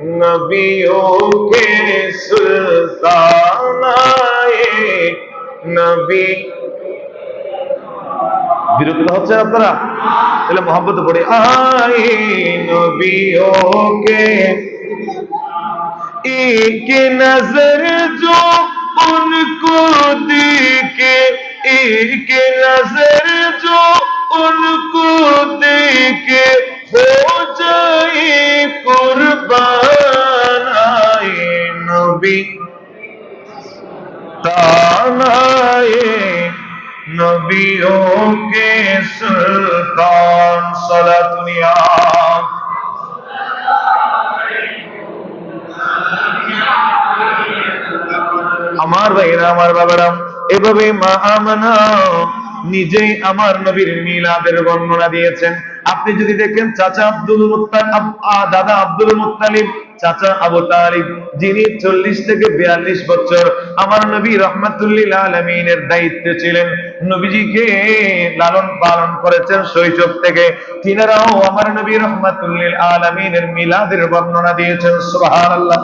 नबियों के सुल्तानाए नबी বিরক্ত হচ্ছেন আপনারা তাহলে মোহাম্মদ পড়ে আই নবী ওকে एक नजर जो उनको देखे एक नजर जो उनको देखे নবী। তালায়ে নবিও কে সুলতান সালাত আমার ভাইরা আমার বাবারা, এভাবে মা আমনা নিজেই আমার নবীর মিলাদের বর্ণনা দিয়েছেন। আপনি যদি দেখেন চাচা আব্দুল দাদা আব্দুল মুত্তালিব, চাচা আবু তালিব, যিনি চল্লিশ থেকে বিয়াল্লিশ বছর, আমার নবী রহমাতুল্লিল আলমিনের দায়িত্বে ছিলেন। নবীজিকে লালন পালন করেছেন শৈশব থেকে। তিনারাও আমার নবী রহমাতুল্লিল আলমিনের মিলাদের বর্ণনা দিয়েছেন, সুবহানাল্লাহ।